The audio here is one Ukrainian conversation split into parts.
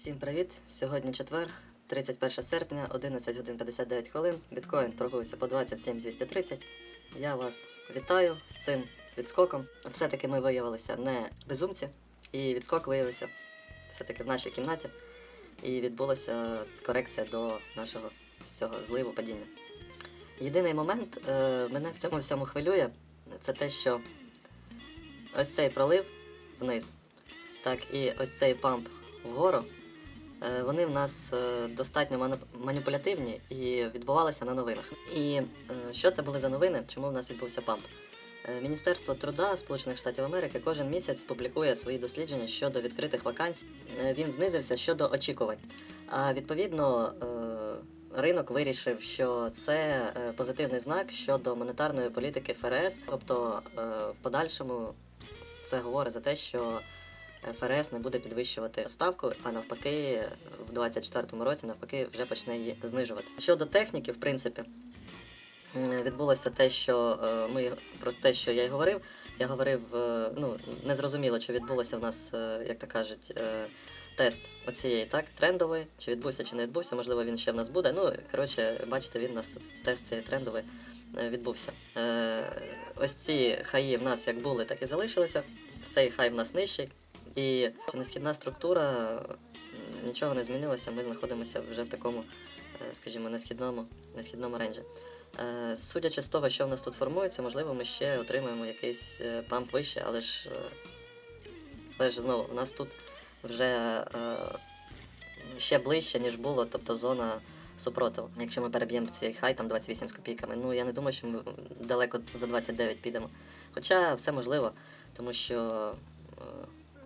Всім привіт! Сьогодні четвер, 31 серпня, 11 годин 59 хвилин. Біткоін торгується по 27 230. Я вас вітаю з цим відскоком. Все-таки ми виявилися не безумці, і відскок виявився все-таки в нашій кімнаті. І відбулася корекція до нашого цього зливу падіння. Єдиний момент е, мене в цьому всьому хвилює, це те, що ось цей пролив вниз, так і ось цей памп вгору. Е, Вони в нас е, достатньо маніпулятивні і відбувалися на новинах. І е, що це були за новини? Чому в нас відбувся памп? Міністерство труда Сполучених Штатів Америки кожен місяць публікує свої дослідження щодо відкритих вакансій. Він знизився щодо очікувань. А відповідно, ринок вирішив, що це позитивний знак щодо монетарної політики ФРС. Тобто, в подальшому це говорить за те, що ФРС не буде підвищувати ставку, а навпаки, в 2024 році навпаки вже почне її знижувати. Щодо техніки, в принципі, відбулося те, що е, ми про те, що я й говорив. Я говорив, е, ну не зрозуміло, чи відбулося в нас, е, як то кажуть, тест оцієї так трендової, чи відбувся, чи не відбувся. Можливо, він ще в нас буде. Ну коротше, бачите, він у нас тест цієї трендової відбувся. Ось ці хаї в нас як були, так і залишилися. Цей хай в нас нижчий. І несхідна структура нічого не змінилося. Ми знаходимося вже в такому, е, скажімо, несхідному, несхідному ренджі. Е, Судячи з того, що в нас тут формується, можливо, ми ще отримаємо якийсь е, памп вище, але ж, але ж знову, в нас тут вже ще ближче, ніж було, тобто зона супротиву. Якщо ми переб'ємо цей хай там 28 з копійками, ну я не думаю, що ми далеко за 29 підемо. Хоча все можливо, тому що.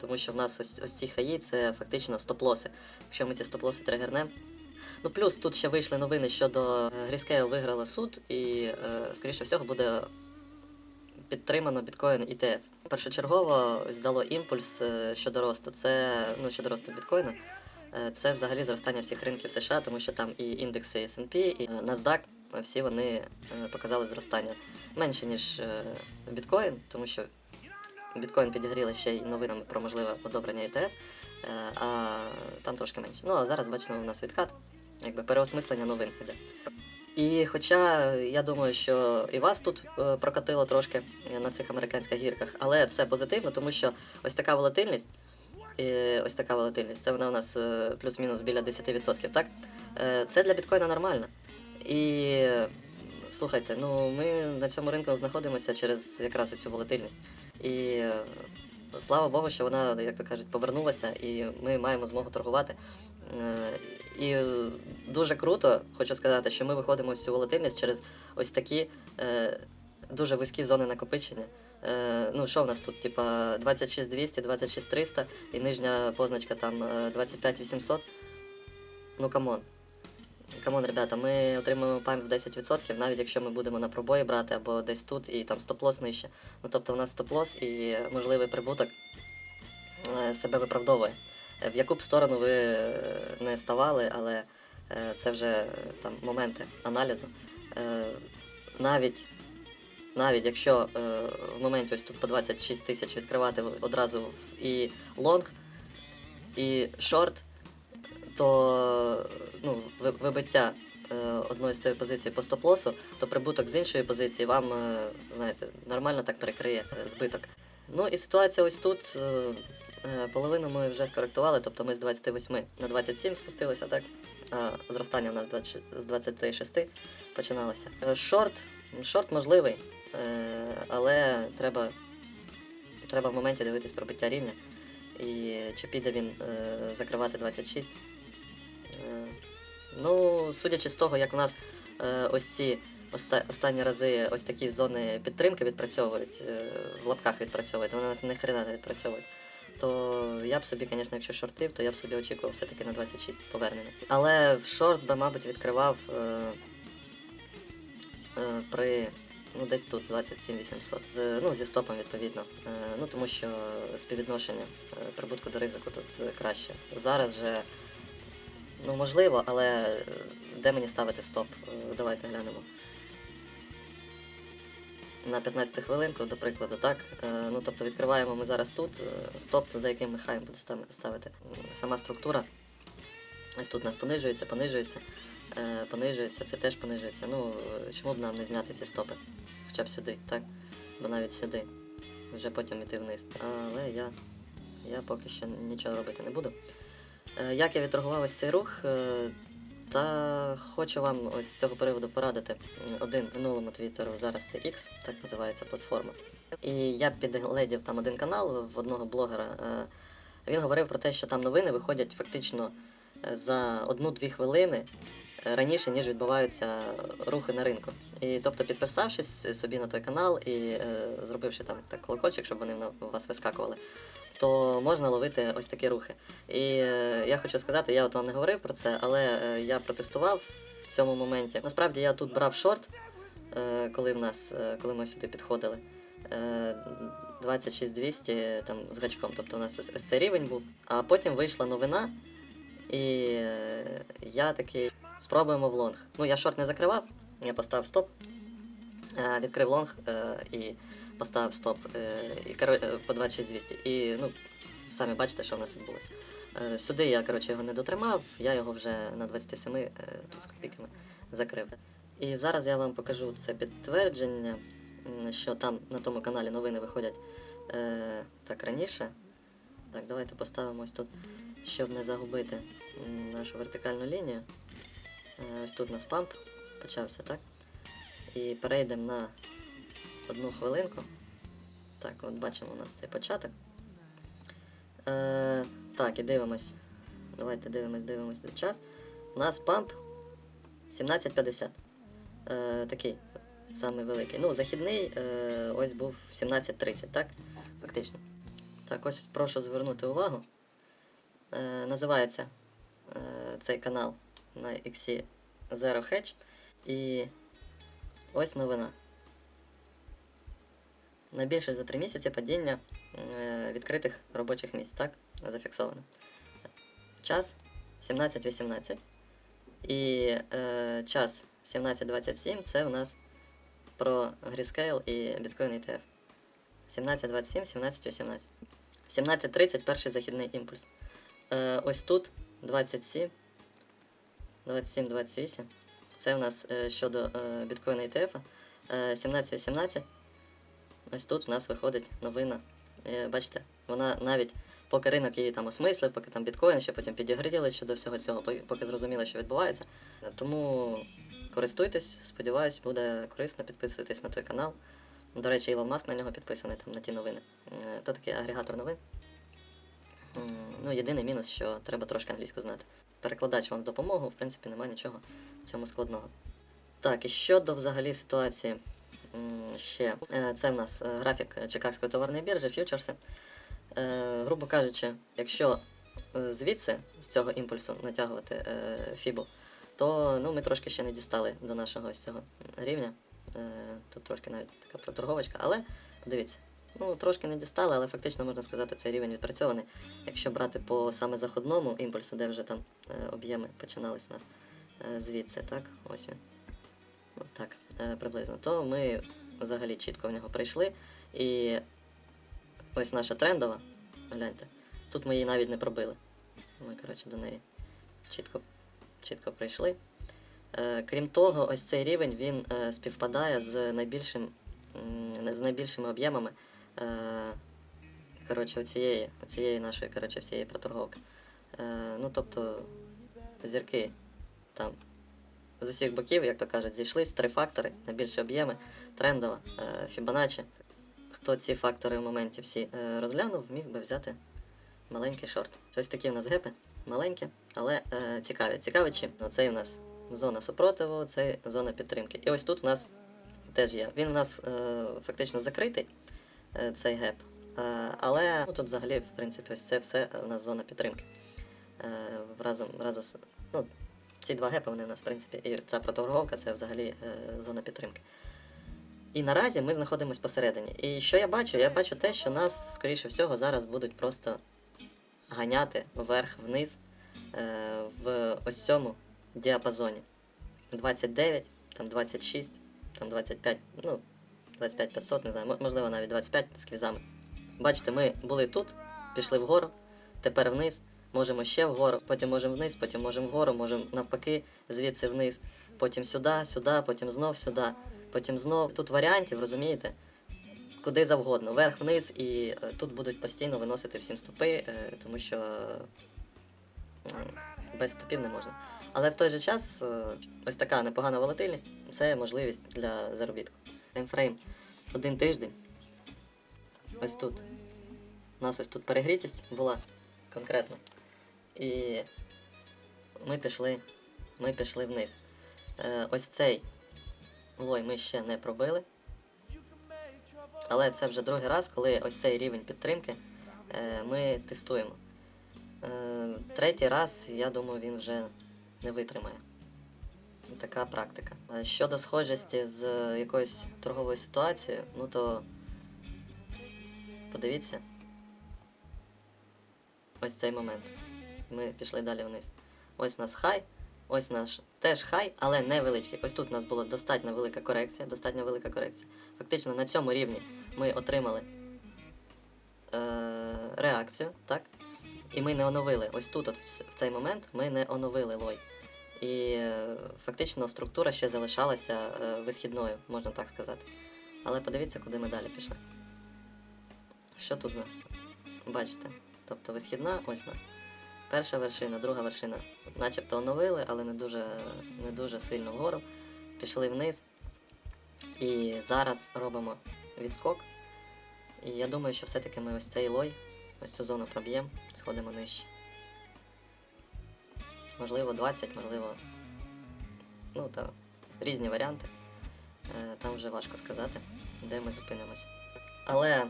Тому що в нас ось, ось ці хаї це фактично стоп-лоси. Якщо ми ці стоп-лоси тригернемо. Ну, плюс тут ще вийшли новини щодо Гріскейл виграла суд, і, е, скоріше всього, буде підтримано біткоін ETF. Першочергово ось дало імпульс е, щодо росту. Це ну, щодо росту біткоїна. Е, Це взагалі зростання всіх ринків США, тому що там і індекси S&P, і NASDAQ, всі вони показали зростання менше, ніж біткоін, тому що біткоін підігріли ще й новинами про можливе одобрення ETF, е, а там трошки менше. Ну а зараз бачимо, у нас відкат, якби переосмислення новин іде. І хоча я думаю, що і вас тут е, прокатило трошки на цих американських гірках, але це позитивно, тому що ось така волатильність. І ось така волатильність. Це вона у нас е, плюс-мінус біля 10%, так? Це для біткоїна нормально. І слухайте, ну ми на цьому ринку знаходимося через якраз цю волатильність. І е, слава Богу, що вона, як то кажуть, повернулася, і ми маємо змогу торгувати. Е, І дуже круто, хочу сказати, що ми виходимо з цю волатильність через ось такі е, дуже вузькі зони накопичення. Ну, що в нас тут? Типа 26200, 26300 і нижня позначка там е, 25800. Ну камон. Камон, ребята, ми отримуємо пам'ять в 10%, навіть якщо ми будемо на пробої брати або десь тут і там стоп-лос нижче. Ну тобто в нас стоп-лос і можливий прибуток е, себе виправдовує. Е, В яку б сторону ви е, не ставали, але це вже там моменти аналізу. Навіть навіть якщо в моменті ось тут по 26 тисяч відкривати одразу і лонг, і шорт, то ну, вибиття е, одної з цієї позиції по стоп-лосу, то прибуток з іншої позиції вам, е, знаєте, нормально так перекриє е, збиток. Ну і ситуація ось тут. Половину ми вже скоректували, тобто ми з 28 на 27 спустилися, так? Зростання в нас 20 з 26 починалося. Шорт, шорт можливий, але треба, треба в моменті дивитись пробиття рівня. І чи піде він закривати 26. Е, ну, судячи з того, як в нас е, ось ці оста- останні рази ось такі зони підтримки відпрацьовують, е, в лапках відпрацьовують, вони нас не хрена не відпрацьовують. То я б собі, звісно, якщо шортив, то я б собі очікував все-таки на 26 повернення. Але в шорт би, мабуть, відкривав е, е, при ну, десь тут 27 800. З, ну, зі стопом відповідно. Е, ну, тому що співвідношення е, прибутку до ризику тут е, краще. Зараз же, ну можливо, але е, де мені ставити стоп? Е, давайте глянемо. На 15 хвилинку, до прикладу, так. Е, ну, тобто відкриваємо ми зараз тут. Стоп, за яким ми хаєм буде ставити. Сама структура Ось тут у нас понижується, понижується, понижується, це теж понижується. Ну, чому б нам не зняти ці стопи? Хоча б сюди, так? Бо навіть сюди. Вже потім йти вниз. Але я, я поки що нічого робити не буду. Е, як я відторгував ось цей рух, е, та хочу вам ось з цього приводу порадити. Один минулому твіттеру, зараз це X, так називається платформа. І я підгледів там один канал в одного блогера. е, Він говорив про те, що там новини виходять фактично за одну-дві хвилини раніше, ніж відбуваються рухи на ринку. І тобто, підписавшись собі на той канал і зробивши там так колокольчик, щоб вони у вас вискакували, то можна ловити ось такі рухи. І е, я хочу сказати, я от вам не говорив про це, але е, я протестував в цьому моменті. Насправді я тут брав шорт, е, коли в нас, коли ми сюди підходили. Е, 26200 там з гачком. Тобто у нас ось, ось цей рівень був. А потім вийшла новина, і я такий спробуємо в лонг. Ну, я шорт не закривав, я поставив стоп, відкрив лонг і поставив стоп е, і, е, по 26200. І ну, самі бачите, що в нас відбулося. Е, Сюди я коротше, його не дотримав, я його вже на 27 е, тут з копійками закрив. І зараз я вам покажу це підтвердження, що там на тому каналі новини виходять е, так раніше. Так, давайте поставимо ось тут, щоб не загубити нашу вертикальну лінію. Ось тут у нас памп почався, так? І перейдемо на одну хвилинку. Так, от бачимо у нас цей початок. Е, так, і дивимось. Давайте дивимось, дивимось час. У нас памп 17.50. Е, такий самий великий. Ну, західний е, ось був в 17.30, так? Фактично. Так, ось прошу звернути увагу. Е, називається е, цей канал на XC Zero Hedge. І ось новина. Найбільше за 3 місяці падіння е, відкритих робочих місць, так? Зафіксовано. Час 17.18. І е, час 17.27 це у нас про Grayscale і Bitcoin ETF. 17.27, 17.18. 17.30 перший західний імпульс. Е, ось тут 27. 27-28. Це у нас е, щодо е, Bitcoin ETF. Е, 17-18. Ось тут у нас виходить новина. Е, бачите, вона навіть поки ринок її там осмислив, поки там біткоін, ще потім підігріли щодо всього цього, поки- зрозуміли, що відбувається. Е, Тому користуйтесь, сподіваюсь, буде корисно, підписуйтесь на той канал. До речі, Ілон Маск на нього підписаний там на ті новини. Е, То такий агрегатор новин. Ну, єдиний мінус, що треба трошки англійську знати. Перекладач вам в допомогу, в принципі, немає нічого в цьому складного. Так, і щодо взагалі ситуації ще. Е, Це в нас е, графік Чикагської товарної біржі, фьючерси. Е, Грубо кажучи, якщо звідси з цього імпульсу натягувати фібу, то ну, ми трошки ще не дістали до нашого ось цього рівня. Тут трошки навіть така проторговочка, але подивіться, ну трошки не дістали, але фактично можна сказати, цей рівень відпрацьований. Якщо брати по саме заходному імпульсу, де вже там об'єми починались у нас звідси, так, ось він. От приблизно, то ми взагалі чітко в нього прийшли. І ось наша трендова, гляньте, тут ми її навіть не пробили. Ми, коротше, до неї чітко, чітко прийшли. Е, крім того, ось цей рівень він е, співпадає з найбільшим, з найбільшими об'ємами е, коротше, оцієї, оцієї нашої коротше, всієї проторговки. Е, ну, тобто, зірки там з усіх боків, як то кажуть, зійшлись три фактори, найбільші об'єми, трендова, е, Fibonacci. Хто ці фактори в моменті всі е, розглянув, міг би взяти маленький шорт. Щось такі в нас гепи, маленькі, але е, цікаві. Цікаві чим? Оцей у нас зона супротиву, це зона підтримки. І ось тут у нас теж є. Він у нас фактично закритий, цей геп. Але ну, тут взагалі, в принципі, ось це все у нас зона підтримки. Разом, разом, ну, ці два гепи вони у нас, в принципі, і ця проторговка це взагалі е, зона підтримки. І наразі ми знаходимося посередині. І що я бачу? Я бачу те, що нас, скоріше всього, зараз будуть просто ганяти вверх-вниз е, в ось цьому діапазоні. 29, там 26, там 25, ну, 25 500, не знаю, можливо навіть 25 з квізами. Бачите, ми були тут, пішли вгору, тепер вниз, можемо ще вгору, потім можемо вниз, потім можемо вгору, можемо навпаки, звідси вниз, потім сюди, сюди, потім знов сюди, потім знов. Тут варіантів, розумієте? Куди завгодно, вверх, вниз, і е, тут будуть постійно виносити всім стопи, е, тому що без стопів не можна. Але в той же час е, ось така непогана волатильність це можливість для заробітку. Таймфрейм один тиждень. Ось тут. У нас ось тут перегрітість була конкретно. І ми пішли, ми пішли вниз. Е, ось цей лой ми ще не пробили. Але це вже другий раз, коли ось цей рівень підтримки е, ми тестуємо. Е, третій раз, я думаю, він вже не витримає. Така практика. Е, Щодо схожості з якоюсь торговою ситуацією, ну то подивіться. Ось цей момент. Ми пішли далі вниз. Ось у нас хай, ось наш теж хай, але невеличкий. Ось тут у нас була достатньо велика корекція, достатньо велика корекція. Фактично на цьому рівні ми отримали е- реакцію, так? І ми не оновили. Ось тут, от в, цей момент, ми не оновили лой. І е, фактично структура ще залишалася е, висхідною, можна так сказати. Але подивіться, куди ми далі пішли. Що тут у нас? Бачите? Тобто висхідна, ось у нас. Перша вершина, друга вершина. Начебто оновили, але не дуже, не дуже сильно вгору. Пішли вниз. І зараз робимо відскок. І я думаю, що все-таки ми ось цей лой, ось цю зону проб'ємо, сходимо нижче. Можливо, 20, можливо. Ну та різні варіанти. Е, Там вже важко сказати, де ми зупинимось. Але е,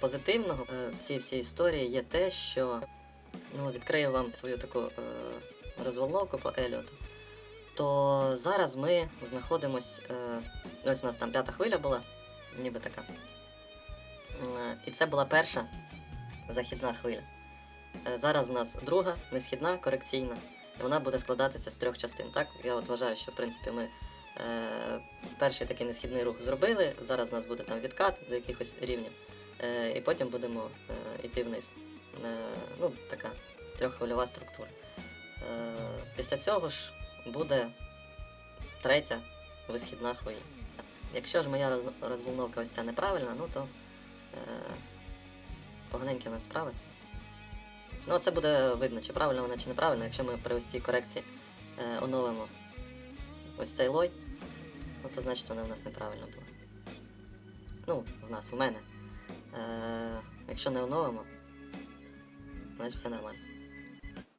позитивного е, в цій всій історії є те, що ну, відкрию вам свою таку е, розволновку по Еліоту. То зараз ми знаходимось. Е, ось у нас там п'ята хвиля була, ніби така. Е, і це була перша західна хвиля. Е, Зараз у нас друга, несхідна, корекційна. І вона буде складатися з трьох частин. Так, я от вважаю, що в принципі ми е, перший такий несхідний рух зробили. Зараз у нас буде там відкат до якихось рівнів. Е, і потім будемо е, йти вниз. Е, ну, така трьоххвильова структура. Е, після цього ж буде третя висхідна хвиля. Якщо ж моя роз, розволновка ось ця неправильна, ну то е, поганенькі у нас справи. Ну, це буде видно, чи правильно вона, чи неправильно. Якщо ми при ось цій корекції е, оновимо ось цей лой, ну то значить вона в нас неправильно була. Ну, в нас, в мене. Е, якщо не оновимо, значить все нормально.